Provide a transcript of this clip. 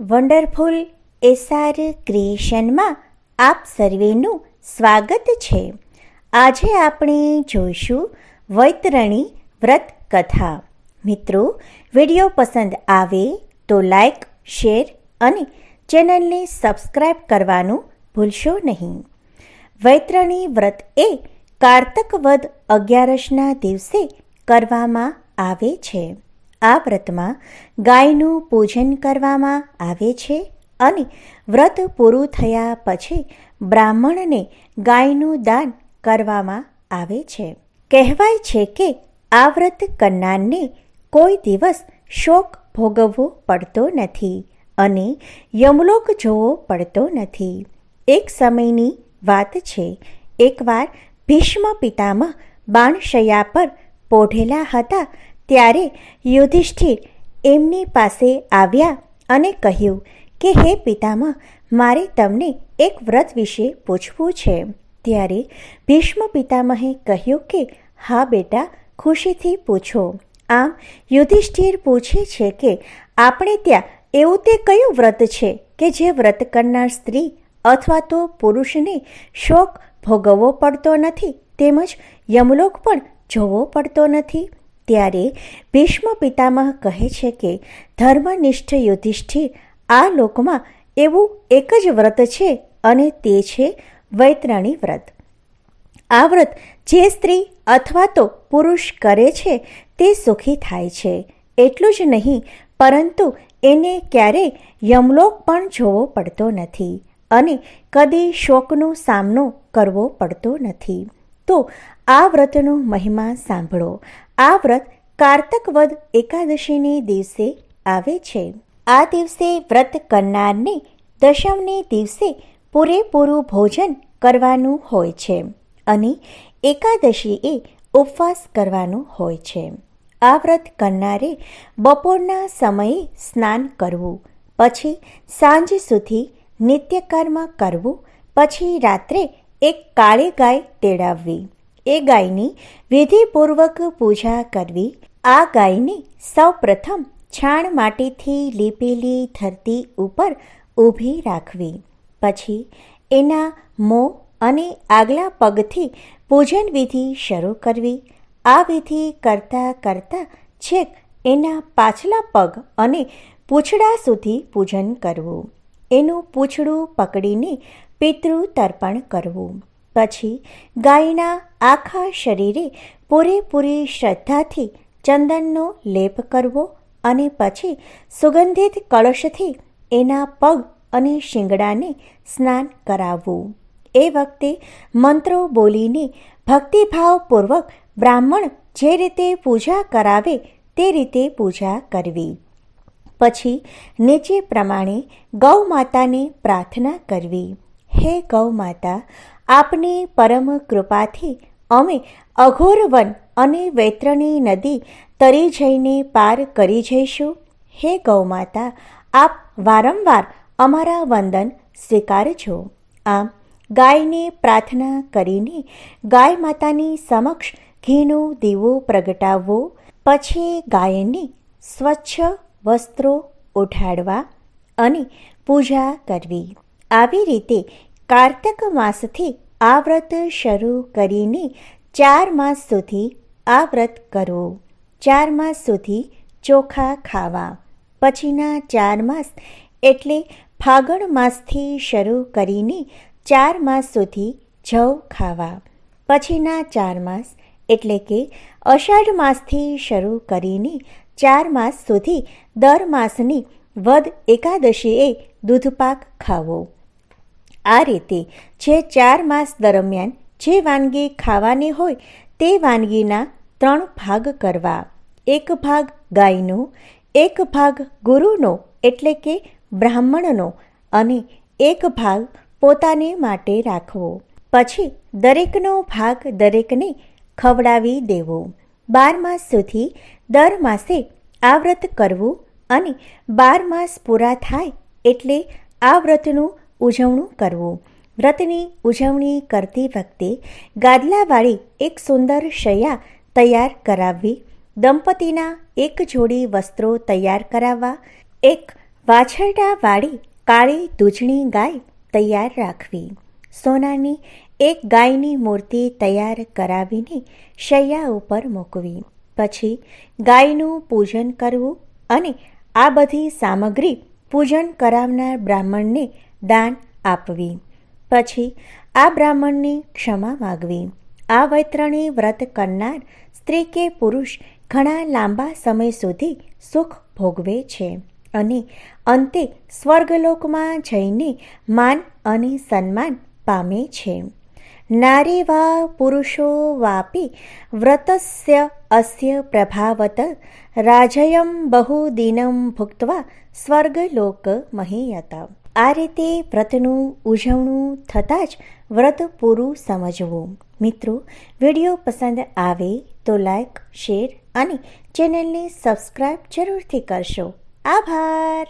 Wonderful SR ક્રિએશનમાં આપ સર્વેનું સ્વાગત છે. આજે આપણે જોઈશું વૈતરણી વ્રત કથા મિત્રો, વીડિયો પસંદ આવે તો લાઈક, શેર અને ચેનલને સબસ્ક્રાઈબ કરવાનું ભૂલશો નહીં. વૈતરણી વ્રત એ કારતક વદ અગિયારસના દિવસે કરવામાં આવે છે. આ વ્રતમાં ગાયનું પૂજન કરવામાં આવે છે અને વ્રત પૂરું થયા પછી બ્રાહ્મણને ગાયનું દાન કરવામાં આવે છે. કહેવાય છે કે આ વ્રત કરનારને કોઈ દિવસ શોક ભોગવવો પડતો નથી અને યમલોક જોવો પડતો નથી. એક સમયની વાત છે, એકવાર ભીષ્મ પિતામાં બાણશૈયા પર પોઢેલા હતા ત્યારે યુધિષ્ઠિર એમની પાસે આવ્યા અને કહ્યું કે, હે પિતામહ, મારે તમને એક વ્રત વિશે પૂછવું છે. ત્યારે ભીષ્મ પિતામહે કહ્યું કે, હા બેટા, ખુશીથી પૂછો. આમ યુધિષ્ઠિર પૂછે છે કે, આપણે ત્યાં એવું તે કયું વ્રત છે કે જે વ્રત કરનાર સ્ત્રી અથવા તો પુરુષને શોક ભોગવવો પડતો નથી, તેમજ યમલોક પણ જોવો પડતો નથી? ત્યારે ભીષ્મ પિતામહ કહે છે કે, ધર્મનિષ્ઠ યુધિષ્ઠિર, આ લોકમાં એવું એક જ વ્રત છે અને તે છે વૈતરણી વ્રત. આ વ્રત જે સ્ત્રી અથવા તો પુરુષ કરે છે તે સુખી થાય છે. એટલું જ નહીં, પરંતુ એને ક્યારેય યમલોક પણ જોવો પડતો નથી અને કદી શોકનો સામનો કરવો પડતો નથી. તો આ વ્રતનો મહિમા સાંભળો. આ વ્રત કારતક વદ એકાદશીને દિવસે આવે છે. આ દિવસે વ્રત કરનારને દશમને દિવસે પૂરેપૂરું ભોજન કરવાનું હોય છે અને એકાદશી એ ઉપવાસ કરવાનું હોય છે. આ વ્રત કરનારે બપોરના સમયે સ્નાન કરવું, પછી સાંજ સુધી નિત્યકર્મ કરવું, પછી રાત્રે એક કાળી ગાય તેડાવવી. એ ગાયની વિધિપૂર્વક પૂજા કરવી. આ ગાયને સૌપ્રથમ છાણ માટીથી લીપેલી ધરતી ઉપર ઊભી રાખવી. પછી એના મોં અને આગલા પગથી પૂજન વિધિ શરૂ કરવી. આ વિધિ કરતાં કરતાં છેક એના પાછલા પગ અને પૂંછડા સુધી પૂજન કરવું. એનું પૂંછડું પકડીને પિતૃ તર્પણ કરવું. પછી ગાયના આખા શરીરે પૂરેપૂરી શ્રદ્ધાથી ચંદનનો લેપ કરવો અને પછી સુગંધિત કળશથી એના પગ અને શિંગડાને સ્નાન કરાવવું. એ વખતે મંત્રો બોલીને ભક્તિભાવપૂર્વક બ્રાહ્મણ જે રીતે પૂજા કરાવે તે રીતે પૂજા કરવી. પછી નીચે પ્રમાણે ગૌ માતાને પ્રાર્થના કરવી. હે ગૌ માતા આપની પરમ કૃપાથી અમે અઘોર વન અને વૈત્રણી નદી તરી જઈને પાર કરી જઈશું. હે ગૌમાતા, આપ વારંવાર અમારા વંદન સ્વીકારજો. આમ ગાયને પ્રાર્થના કરીને ગાય માતાની સમક્ષ ઘીનો દીવો પ્રગટાવવો પછી ગાયને સ્વચ્છ વસ્ત્રો ઓઢાડવા અને પૂજા કરવી. આવી રીતે કારતક માસથી આ વ્રત શરૂ કરીને ચાર માસ સુધી આ વ્રત કરવું ચાર માસ સુધી ચોખા ખાવા. પછીના ચાર માસ એટલે ફાગણ માસથી શરૂ કરીને ચાર માસ સુધી જવ ખાવા. પછીના ચાર માસ એટલે કે અષાઢ માસથી શરૂ કરીને ચાર માસ સુધી દર માસની વદ એકાદશીએ દૂધપાક ખાવો. આ રીતે જે ચાર માસ દરમિયાન જે વાનગી ખાવાની હોય તે વાનગીના ત્રણ ભાગ કરવા. એક ભાગ ગાયનો, એક ભાગ ગુરુનો એટલે કે બ્રાહ્મણનો અને એક ભાગ પોતાને માટે રાખવો. પછી દરેકનો ભાગ દરેકને ખવડાવી દેવો. બાર માસ સુધી દર માસે આ વ્રત કરવું અને બાર માસ પૂરા થાય એટલે આ વ્રતનું ઉજવણું કરવું. વ્રતની ઉજવણી કરતી વખતે ગાદલાવાળી એક સુંદર શૈયા તૈયાર કરાવવી, દંપતીના એક જોડી વસ્ત્રો તૈયાર કરાવવા, એક વાછરડાવાળી કાળી દૂધણી ગાય તૈયાર રાખવી. સોનાની એક ગાયની મૂર્તિ તૈયાર કરાવીને શૈયા ઉપર મૂકવી. પછી ગાયનું પૂજન કરવું અને આ બધી સામગ્રી પૂજન કરાવનાર બ્રાહ્મણને દાન આપવી. પછી આ બ્રાહ્મણની ક્ષમા માગવી. આ વૈતરણી વ્રત કરનાર સ્ત્રી કે પુરુષ ઘણા લાંબા સમય સુધી સુખ ભોગવે છે અને અંતે સ્વર્ગલોકમાં જઈને માન અને સન્માન પામે છે. નારી વા પુરુષો વાપી વ્રતસ્ય અસ્ય પ્રભાવત રાજયમ બહુદિનમ ભુક્તવા સ્વર્ગલોક મહીયત. આ રીતે વ્રતનું ઉજવણું થતાં જ વ્રત પૂરું સમજવું. મિત્રો, વીડિયો પસંદ આવે તો લાઈક શેર અને ચેનલને સબસ્ક્રાઈબ જરૂરથી કરશો. આભાર!